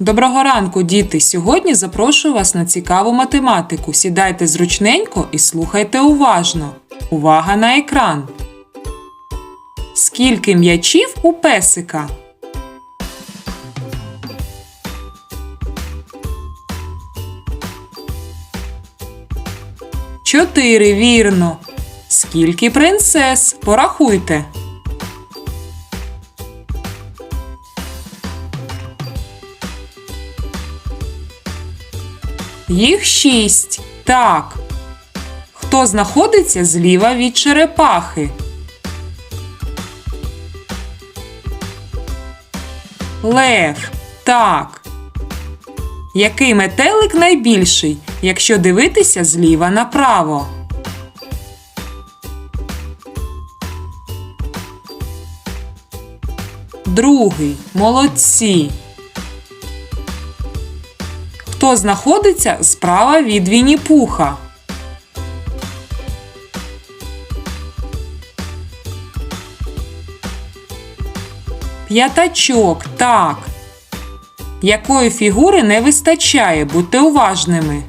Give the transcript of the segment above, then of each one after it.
Доброго ранку, діти! Сьогодні запрошую вас на цікаву математику. Сідайте зручненько і слухайте уважно. Увага на екран. Скільки м'ячів у песика? Чотири, вірно. Скільки принцес? Порахуйте. Їх шість. Так. Хто знаходиться зліва від черепахи? Лев. Так. Який метелик найбільший, якщо дивитися зліва направо? Другий. Молодці. Хто знаходиться справа від Вінні-Пуха? П'ятачок, так. Якої фігури не вистачає? Будьте уважними.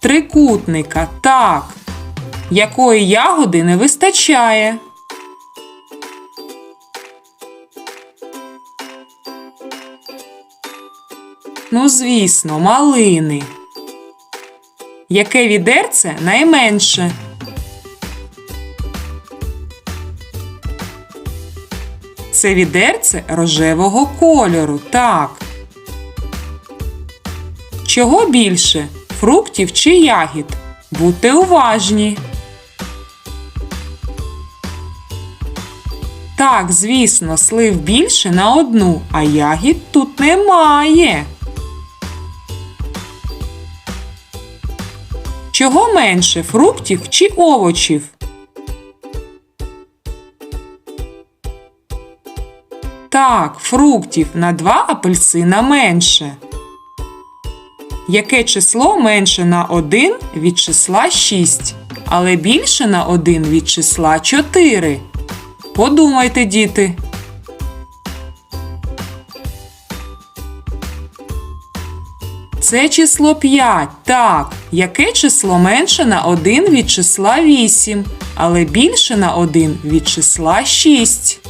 Трикутника, так. Якої ягоди не вистачає? Ну, звісно, малини. Яке відерце найменше? Це відерце рожевого кольору, так. Чого більше? Фруктів чи ягід? Будьте уважні. Так, звісно, слив більше на одну, а ягід тут немає. Чого менше фруктів чи овочів? Так, фруктів на два апельсина менше. Яке число менше на 1 від числа 6, але більше на 1 від числа 4? Подумайте, діти. Це число 5. Так. Яке число менше на 1 від числа 8, але більше на 1 від числа 6?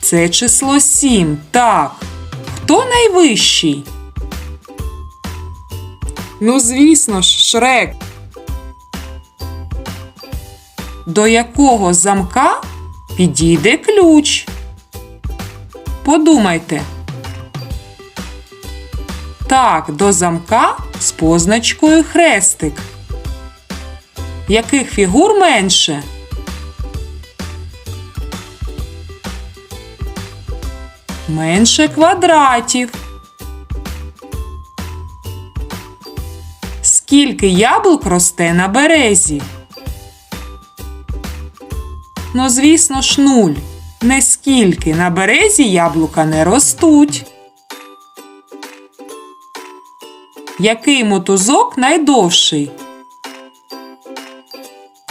Це число 7. Так. Хто найвищий? Ну, звісно ж, Шрек. До якого замка підійде ключ? Подумайте. Так, до замка з позначкою хрестик. Яких фігур менше? Менше квадратів. Скільки яблук росте на березі? Ну, звісно ж, нуль. Не скільки на березі яблука не ростуть. Який мотузок найдовший?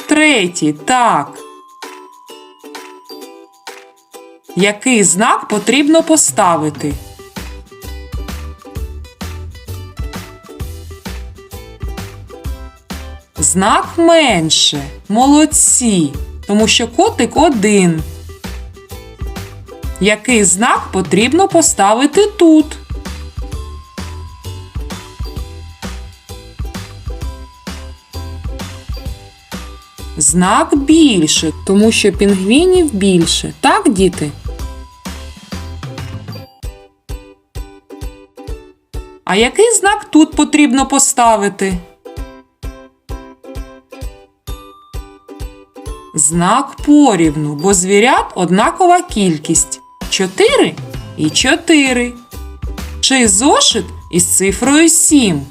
Третій, так. Який знак потрібно поставити? Знак менше. Молодці. Тому що котик один. Який знак потрібно поставити тут? Знак більше, тому що пінгвінів більше. Так, діти? А який знак тут потрібно поставити? Знак порівну, бо звірят однакова кількість 4 і 4. Чи зошит із цифрою 7?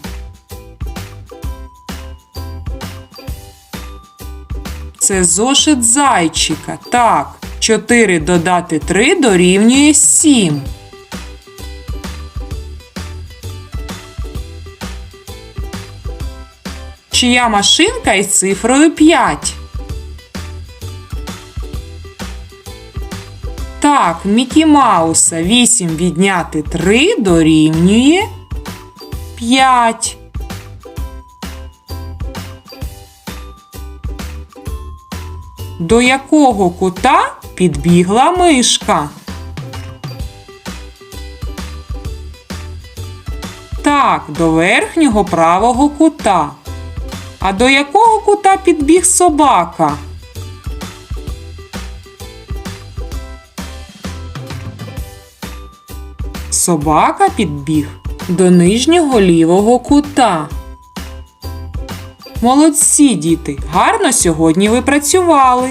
Це зошит зайчика. Так, 4 додати 3 дорівнює 7. Чия машинка із цифрою 5? Так, Мікі Мауса 8 відняти 3 дорівнює 5. До якого кута підбігла мишка? Так, до верхнього правого кута. А до якого кута підбіг собака? Собака підбіг до нижнього лівого кута. Молодці, діти, гарно сьогодні ви працювали.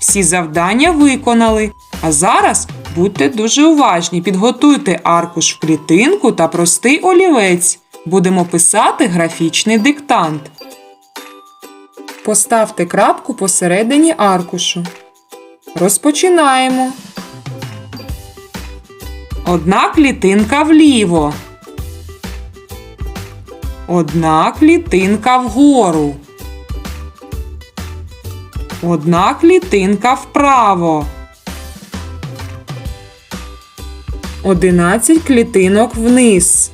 Всі завдання виконали. А зараз будьте дуже уважні, підготуйте аркуш в клітинку та простий олівець. Будемо писати графічний диктант. Поставте крапку посередині аркушу. Розпочинаємо. Одна клітинка вліво. Одна клітинка вгору. Одна клітинка вправо. Одинадцять клітинок вниз.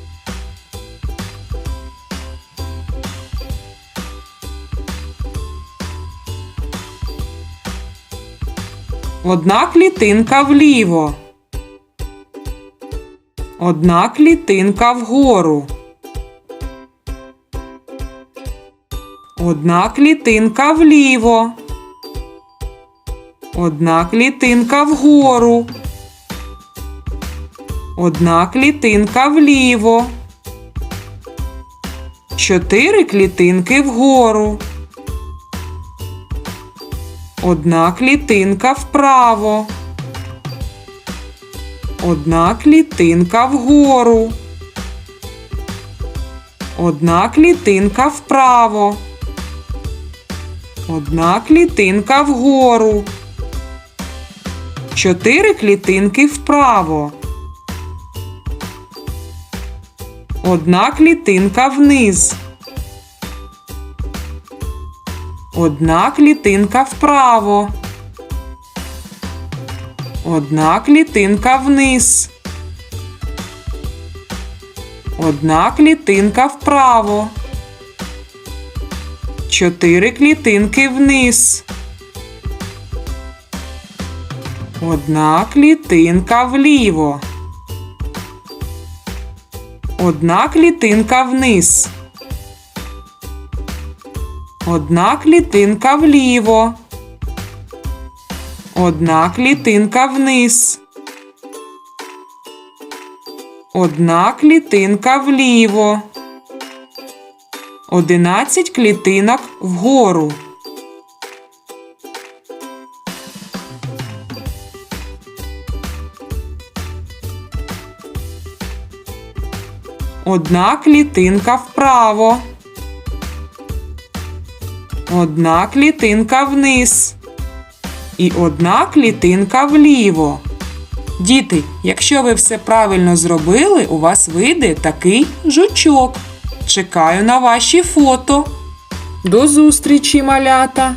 Одна клітинка вліво. Одна клітинка вгору. Одна клітинка вліво. Одна клітинка вгору. Одна клітинка вліво. Чотири клітинки вгору. Одна клітинка вправо. Одна клітинка вгору. Одна клітинка вправо. Одна клітинка вгору. Чотири клітинки вправо. Одна клітинка вниз. Одна клітинка вправо. Одна клітинка вниз. Одна клітинка вправо. Чотири клітинки вниз. Одна клітинка вліво. Одна клітинка вниз. Одна клітинка вліво. Одна клітинка вниз. Одна клітинка вліво. Одинадцять клітинок вгору. Одна клітинка вправо. Одна клітинка вниз. І одна клітинка вліво. Діти, якщо ви все правильно зробили, у вас вийде такий жучок. Чекаю на ваші фото. До зустрічі, малята!